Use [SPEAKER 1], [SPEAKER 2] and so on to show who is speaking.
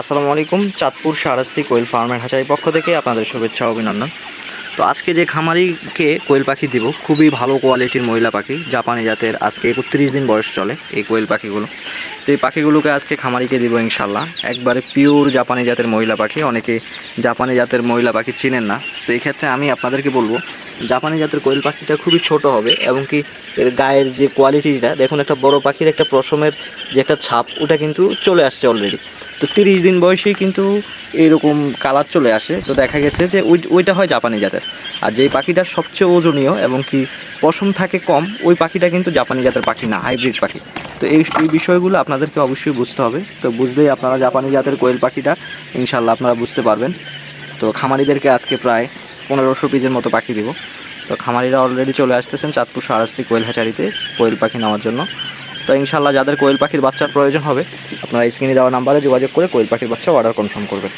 [SPEAKER 1] আসসালামু আলাইকুম, চাঁদপুর শাহরাস্তি কোয়েল ফার্মের হাঁচাই পক্ষ থেকে আপনাদের শুভেচ্ছা অভিনন্দন। তো আজকে যে খামারিকে কোয়েল পাখি দিব, খুবই ভালো কোয়ালিটির মহিলা পাখি, জাপানি জাতের, আজকে একত্রিশ দিন বয়স চলে এই কোয়েল পাখিগুলো। তো এই পাখিগুলোকে আজকে খামারিকে দিব ইনশাল্লাহ একবারে পিওর জাপানি জাতের মহিলা পাখি, অনেকে জাপানি জাতের মহিলা পাখি চিনেন না। তো এই ক্ষেত্রে আমি আপনাদেরকে বলব, জাপানি জাতের কোয়েল পাখিটা খুবই ছোট হবে, এবং কি এর গায়ের যে কোয়ালিটিটা দেখুন একটা বড় পাখির একটা পশমের যে একটা ছাপ, ওটা কিন্তু চলে আসছে অলরেডি তো তিরিশ দিন বয়সেই কিন্তু এইরকম কালার চলে আসে। তো দেখা গেছে যে ওই ওইটা হয় জাপানি জাতের। আর যেই পাখিটা সবচেয়ে ওজনীয় এবং কি পশম থাকে কম, ওই পাখিটা কিন্তু জাপানি জাতের পাখি না, হাইব্রিড পাখি। তো এই এই বিষয়গুলো আপনাদেরকে অবশ্যই বুঝতে হবে। তো বুঝলেই আপনারা জাপানি জাতের কোয়েল পাখিটা ইনশাল্লাহ আপনারা বুঝতে পারবেন। তো খামারিদেরকে আজকে প্রায় পনেরোশো পিসের মতো পাখি দিব। তো খামারিরা অলরেডি চলে আসতেছেন চাঁদপুর সারাস্তি কোয়েল হ্যাচারিতে কোয়েল পাখি নেওয়ার জন্য। তো ইনশাল্লাহ যাদের কোয়েল পাখির বাচ্চার প্রয়োজন হবে, আপনারা স্ক্রিনে দেওয়া নাম্বারে যোগাযোগ করে কোয়েল পাখির বাচ্চা অর্ডার কনফার্ম করবেন।